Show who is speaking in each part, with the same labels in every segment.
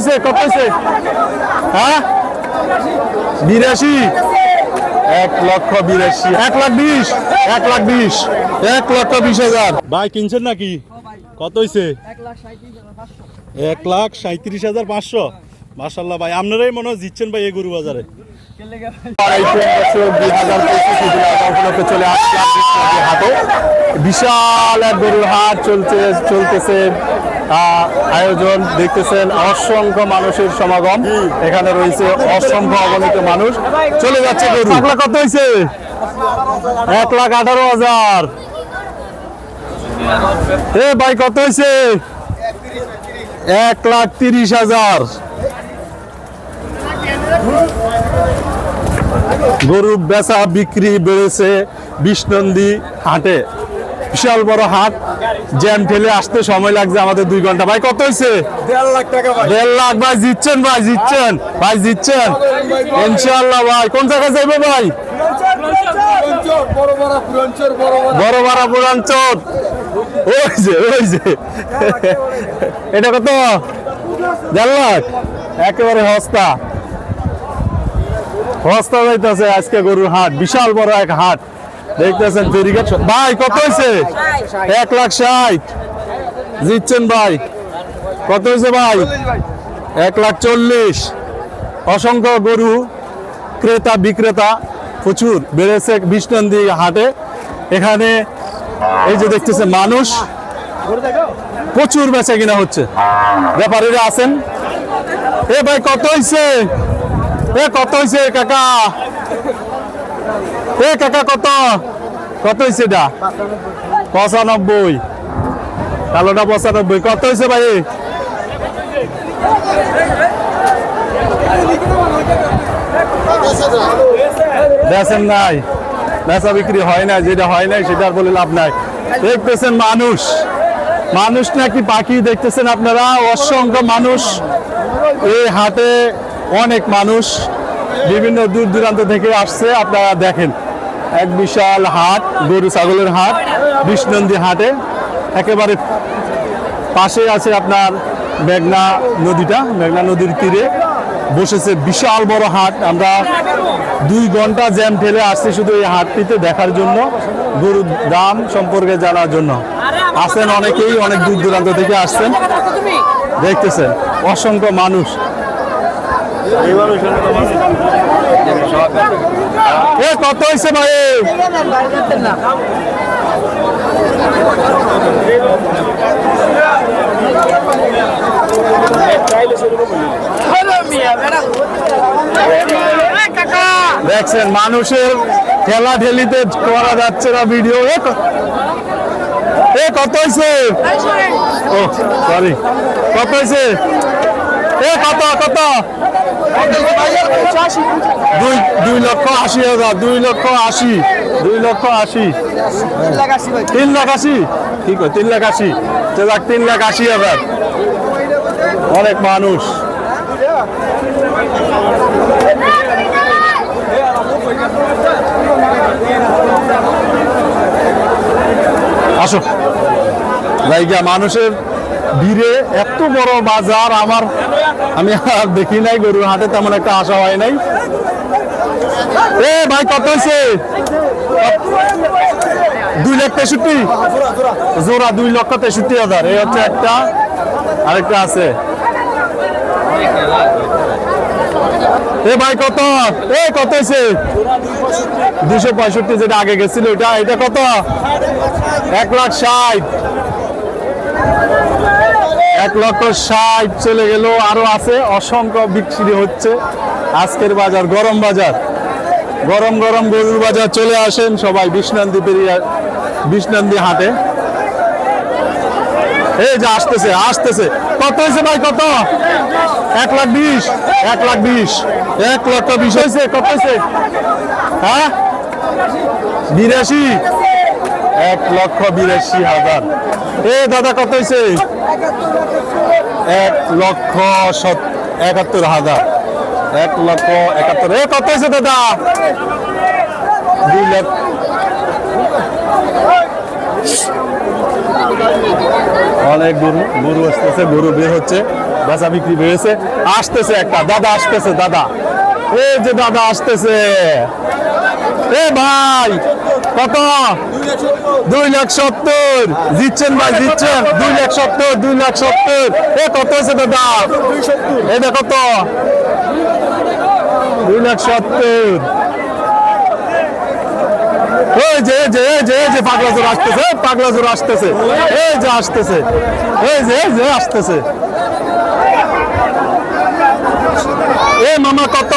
Speaker 1: হয়েছে কত হয়েছে? হ্যাঁ? বিরাশি। এক লক্ষ বিরাশি। এক লাখ বিশ। এক লাখ বিশ। এক লক্ষ বিশ হাজার। ভাই কিনছেন নাকি? কত হয়েছে? এক লাখ সাঁত্রিশ হাজার পাঁচশো। মাসাল্লাহ ভাই আপনারাই মনে হয় জিতছেন ভাই এই গরু বাজারে। চলে আসলাম হাটে বিশাল এক গরুর হাট চলছে চলতেছে। আয়োজন দেখতেছেন অসংখ্য মানুষের সমাগম। এখানে রয়েছে অসংখ্য অগণিত মানুষ। চলে যাচ্ছে গরু। এক লাখ কত হয়েছে এক লাখ আঠারো হাজার। এ ভাই কত হয়েছে এক লাখ তিরিশ হাজার। গরু বেচা বিক্রি বেড়েছে বিষ্ণন্দী হাটে। বিশাল বড় হাট জ্যাম ঠেলে আসতে সময় লাগছে আমাদের দুই ঘণ্টা। ভাই কত হয়েছে?
Speaker 2: দেড় লাখ টাকা ভাই।
Speaker 1: দেড় লাখ ভাই জিতছেন ভাই জিতছেন ভাই জিতছেন। ইনশাল্লাহ ভাই কোন জায়গায় যাইবে ভাই?
Speaker 2: বড় বড়
Speaker 1: পুরাঞ্চল ওই যে ওই যে। এটা কত? দেড় লাখ? একেবারে হস্তা। হস্তা যাইতেছে আজকে গরুর হাট বিশাল বড় এক হাট। দেখতেছেন ফেরিঘাট ভাই, কত হয়েছে এক লাখ ষাট। জিতছেন ভাই। কত হয়েছে ভাই? এক লাখ চল্লিশ। অসংখ্য গরু, ক্রেতা, বিক্রেতা প্রচুর। বেড়েছে বিষ্ণন্দী হাটে। এখানে এই যে দেখতেছে মানুষ। প্রচুর বেচা কিনা হচ্ছে। ব্যাপারীরা আছেন। এ ভাই, কত হয়েছে এ, কত হয়েছে কাকা? এ কাকা, কত? কত হয়েছে এটা? পঁচানব্বই। কালোটা পঁচানব্বই। কত হয়েছে ভাই? বেচেন নাই। বেচা বিক্রি হয় না যেটা হয় নাই, সেটা বলে লাভ নাই। দেখতেছেন মানুষ। মানুষ নাকি পাখি দেখতেছেন আপনারা? অসংখ্য মানুষ। এই হাটে অনেক মানুষ। বিভিন্ন দূর দূরান্ত থেকে আসছে, আপনারা দেখেন। এক বিশাল হাট, গরু ছাগলের হাট, বিষ্ণন্দী হাটে। একেবারে পাশে আছে আপনার মেঘনা নদীটা, মেঘনা নদীর তীরে। বসেছে বিশাল বড় হাট। আমরা দুই ঘণ্টা জ্যাম ঠেলে আসছি শুধু এই হাটটিতে দেখার জন্য, গরুর দাম সম্পর্কে জানার জন্য। আসেন অনেকেই, অনেক দূর দূরান্ত থেকে আসছেন। দেখতেছেন, অসংখ্য মানুষ। এ কত হয়েছে ভাই। দেখছেন, মানুষের ঠেলা ঠেলিতে করা যাচ্ছে না ভিডিও এ কত হয়েছে ও সরি কত হয়েছে এ কত কত? দুই দুই লক্ষ আশি হাজার, দুই লক্ষ আশি, দুই লক্ষ আশি। তিন লাখ আশি? ঠিক আছে তিন লাখ আশি? তো যাক, তিন লাখ আশি হাজার। অনেক মানুষ। আসো। জায়গা মানুষের ভিড়ে এত বড় বাজার, আমার, আমি আর দেখি নাই, গরুর হাটে তেমন একটা আশা হয় নাই। এ, ভাই, কত হয়েছে? দুই লাখ তেষট্টি? জোড়া দুই লক্ষ তেষট্টি হাজার। এই হচ্ছে একটা। আরেকটা আছে। এ, ভাই, কত? এ, কত হয়েছে? দুশো পঁয়ষট্টি যেটা আগে গেছিল ওটা এটা কত? এক লাখ ষাট। এক লক্ষ ষাট চলে গেল, আরও আছে, অসংখ্য বিক্রি হচ্ছে। আজকের বাজার, গরম বাজার। গরম গরম গরুর বাজার চলে আসেন সবাই বিষ্ণান্দি পেরিয়ে, বিষ্ণান্দি হাটে। এই যে আসতেছে আসতেছে। কত হয়েছে ভাই, কত? এক লাখ বিশ, এক লাখ বিশ, এক লক্ষ বিশ হয়েছে, কত হয়েছে? হ্যাঁ? বিরাশি। এক লক্ষ বিরাশি হাজার। এ, দাদা, কত হয়েছে এক লক্ষ একাত্তর হাজার। এক লক্ষ একাত্তর। এ, কত হয়েছে দাদা? দুই লাখ অনেক গরু গরু আসতেছে, গরু বের হচ্ছে, বেচা বিক্রি হয়েছে আসতেছে একটা, দাদা আসতেছে, দাদা। এই যে দাদা আসতেছে। এ ভাই, কত? দুই লাখ সত্তর। জিতছেন ভাই, জিতছেন। দুই লাখ সত্তর, দুই লাখ সত্তর। এ, কত আছে দাদা? এটা কত দুই লাখ সত্তর। যে যে যে যে পাগলা জোর আসতেছে পাগলা জোর আসতেছে। এই যে আসতেছে, এই যে যে আসতেছে। এ, মামা, কত?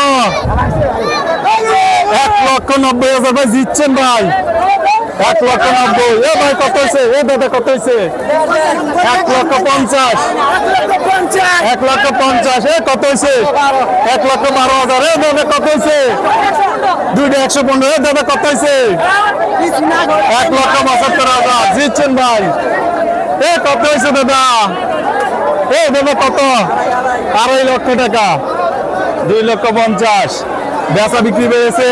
Speaker 1: লক্ষ নব্বই হাজার ভাই জিতছেন ভাই। এক লক্ষ নব্বই। এ ভাই কত হয়েছে এ দাদা কত হয়েছে এক লক্ষ পঞ্চাশ। এক লক্ষ পঞ্চাশ। এ কত হয়েছে এক লক্ষ বারো হাজার। এ দাদা কত হয়েছে দুইটা একশো পনেরো। এ দাদা কত হয়েছে এক লক্ষ পঁচাত্তর হাজার। জিতছেন ভাই। এ কত হয়েছে দাদা? এ দাদা কত? আড়াই লক্ষ টাকা। দুই লক্ষ পঞ্চাশ। বেচা বিক্রি পেয়েছে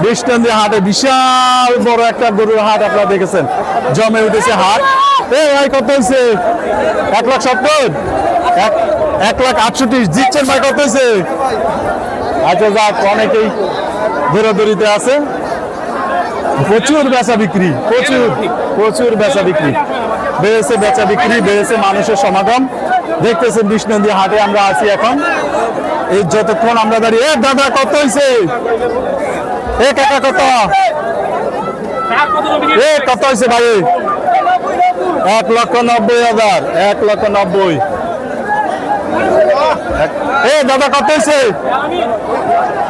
Speaker 1: বৃষ্টান্দি হাটে বিশাল বড় একটা গরুর হাট আপনারা দেখেছেন। জমে উঠেছে হাট এ ভাই, কত হয়েছে এক লাখ সত্তর? এক- লাখ আটষট্টি। জিতছেন ভাই, কত হয়েছে আচ্ছা যাক, অনেকেই দৌড়াদৌড়িতে আছে। প্রচুর বেচা বিক্রি, প্রচুর প্রচুর বেচা বিক্রি। বেড়েছে বেচা বিক্রি, বেড়েছে মানুষের সমাগম। দেখতেছেন বিষ্ণন্দী হাটে আমরা আছি এখন। এই যতক্ষণ আমরা দাঁড়িয়ে দাদা, কত হয়েছে এ কাকা কত? এ কত হয়েছে ভাই? এক লক্ষ নব্বই হাজার এক লক্ষ নব্বই। এ দাদা কত হয়েছে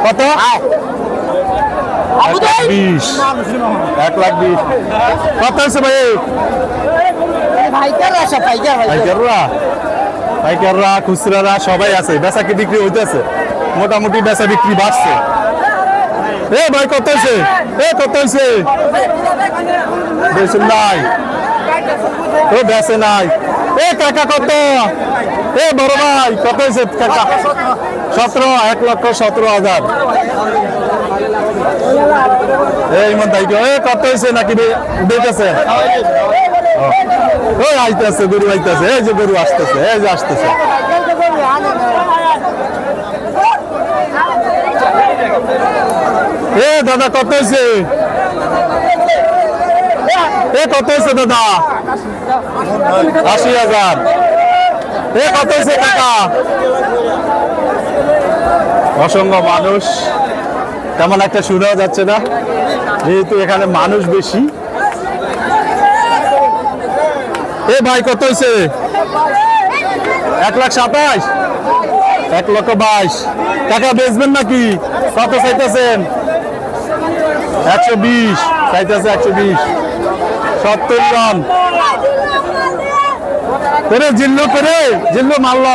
Speaker 1: কত? বিশ। এক লাখ বিশ। কত হয়েছে
Speaker 3: ভাই?
Speaker 1: পাইকাররা? পাইকাররা খুচরারা সবাই আছে। বেচা কি বিক্রি হইতেছে? মোটামুটি বেচা বিক্রি বাড়ছে। এ ভাই, কত হয়েছে? এ, কত হয়েছে? বেশি নাই। ও বেচে নাই। এ, কাকা কত? এ, বড় ভাই, কত হয়েছে কাকা? সতেরো, এক লক্ষ সতেরো হাজার। এই মন তাই এ, কত হয়েছে নাকি দেখেছে ওই আইতেছে, গরু আইতেছে। এই যে গরু আসতেছে, এই যে আসতেছে এ দাদা, কত হয়েছে? এ, কত হয়েছে দাদা? আশি হাজার। এ, কত হয়েছে কাকা? অসংখ্য মানুষ। তেমন একটা শোনাও যাচ্ছে না, যেহেতু এখানে মানুষ বেশি। এ, ভাই, কত হয়েছে? এক লাখ সাতাশ? এক লক্ষ বাইশ। টাকা বেচবেন নাকি? কত চাইতেছেন? একশো বিশ চাইতেছে একশো বিশ। সত্তর জন করে জিল্লু করে জিল্লু মারল।